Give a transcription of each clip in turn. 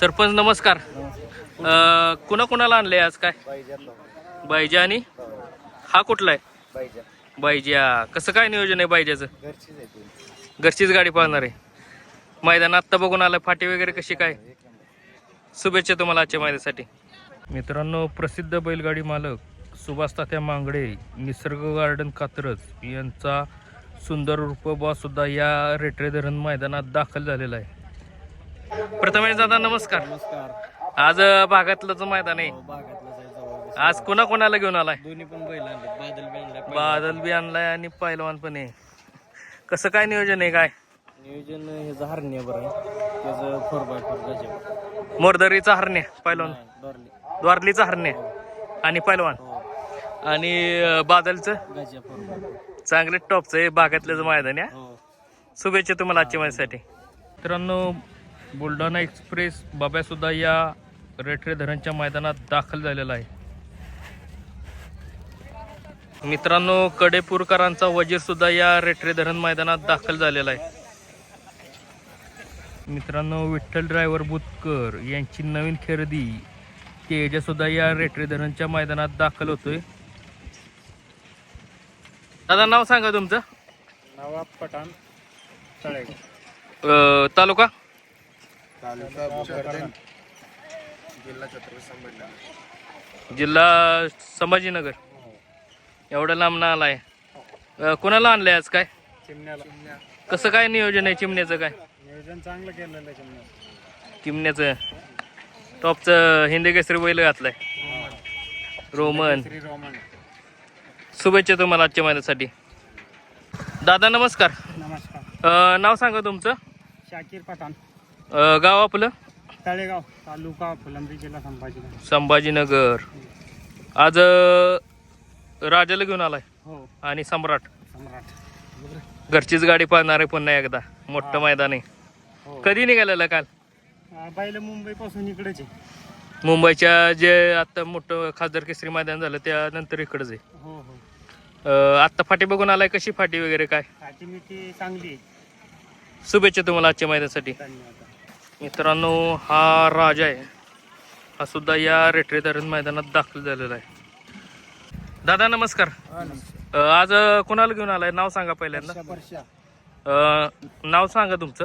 सरपंच नमस्कार. कुणा कुणाला आणले आज काय? बायजा आणि हा कुठला आहे? बायजा कसं काय नियोजन आहे बायजाचं घरचीच गाडी पाळणार आहे. मैदान आत्ता बघून आलं फाटी वगैरे कशी काय? शुभेच्छा तुम्हाला आजच्या मैदानासाठी. मित्रांनो प्रसिद्ध बैलगाडी मालक सुभाष तात्या मांगडे निसर्ग गार्डन कात्रज यांचा सुंदर रुपबा सुद्धा या रेटरे धरण मैदानात दाखल झालेला आहे. प्रथमेश दादा नमस्कार. नमस्कार. आज भागातलंच मैदान आहे. भागातलं जायचं आज कोणा कोणाला घेऊन आलाय? दोन्ही पण बैल आणले बादल बी आणलाय बादल बी आणलाय आणि पैलवान पण आहे. कसं काय नियोजन आहे काय? नियोजन ह्याचं हरण्या बरं आहे. त्याचं फोर बाय फोर गजा मोरदरीचा हरण्या पैलवान? डॉरली द्वारलीचा हरण्या आणि पैलवान? हो. आणि बादलचं? गजा फोर बाय चांगले टॉपचं आहे भागातल्याच मैदान आहे हा. हो. शुभेच्छा तुम्हाला आजच्या माझ्यासाठी मित्रांनो बुलढाणा एक्सप्रेस बाब्या सुद्धा या रेटरे धरणच्या मैदानात दाखल झालेला आहे. मित्रांनो कडेपूरकरांचा वजीर सुद्धा या रेटरे धरण मैदानात दाखल झालेला आहे. मित्रांनो विठ्ठल ड्रायव्हर बुतकर यांची नवीन खरेदी तेजा सुद्धा या रेटरे धरणच्या मैदानात दाखल होतोय. दादा नाव सांगा तुमचं. नवाब पठाण तळेगाव तालुका? तालुका भोकरदन जिल्हा छत्रपती संभाजीनगर जिल्हा संभाजीनगर. एवढं लांब ना आलाय. अ, कोणाला आणलंय आज काय? चिमण्याला. कसं काय नियोजन आहे चिमण्याचं काय? नियोजन चांगलं केलेलं आहे चिमण्या चिमण्याचं. टॉपचं हिंदी केसरी बैल घातलाय. रोमन. श्री रोमन. शुभेच्छा तुम्हाला आजच्या महिन्यासाठी. दादा नमस्कार. नमस्कार. अ, नाव सांगा तुमचं. शाकीर पठाण. अ, गाव आपलं? तळेगाव तालुका फुलंब्री जिल्हा संभाजीनगर. संभाजीनगर. आज अ, राजाला घेऊन आलाय हो. आणि सम्राट. सम्राट. घरचीच गाडी पाहणार आहे पुन्हा एकदा मोठं मैदान. आहे हो. कधी निघालेलं काल? बैल मुंबई पासून इकडेच आहे. मुंबईच्या जे आता मोठं खासदार केसरी मैदान झालं त्यानंतर इकडंच आहे. हो हो. अं, आत्ता फाटी बघून आलाय कशी फाटी वगैरे काय? काची मिठी चांगली आहे. शुभेच्छा तुम्हाला आजच्या मैदानासाठी. धन्यवाद. मित्रांनो हा राजा आहे. हा सुद्धा या रेटरे धरण मैदानात दाखल झालेला आहे. दादा नमस्कार. अं, आज अं, कोणाला घेऊन आलाय? नाव सांगा पहिल्यांदा. वर्षा अं, नाव सांगा तुमचं.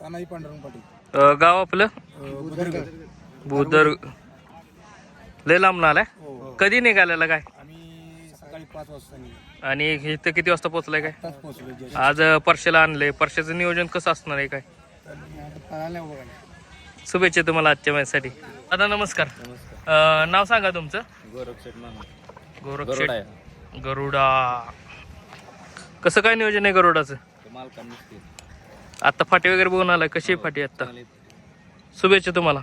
तानाई पांडुरंग पाटील. अं, गाव आपलं? बुधरगर बुदर लय लांब आलाय हो कधी निघालेला काय? आम्ही सकाळी पाच वाजता निघालो. आणि इथं किती वाजता पोहोचलाय काय? आत्ताच पोहोचलो जस्ट. आज परशेला आणले परशेचं नियोजन कसं असणार आहे काय? शुभेच्छा तुम्हाला आजच्या माझ्यासाठी दादा नमस्कार. अं, नाव सांगा तुमचं. शेट गरुडा कसं काय नियोजन आहे गरुडाचं? आता फाटी वगैरे बघून आलाय. कशी आहे फाटी आता? शुभेच्छा तुम्हाला.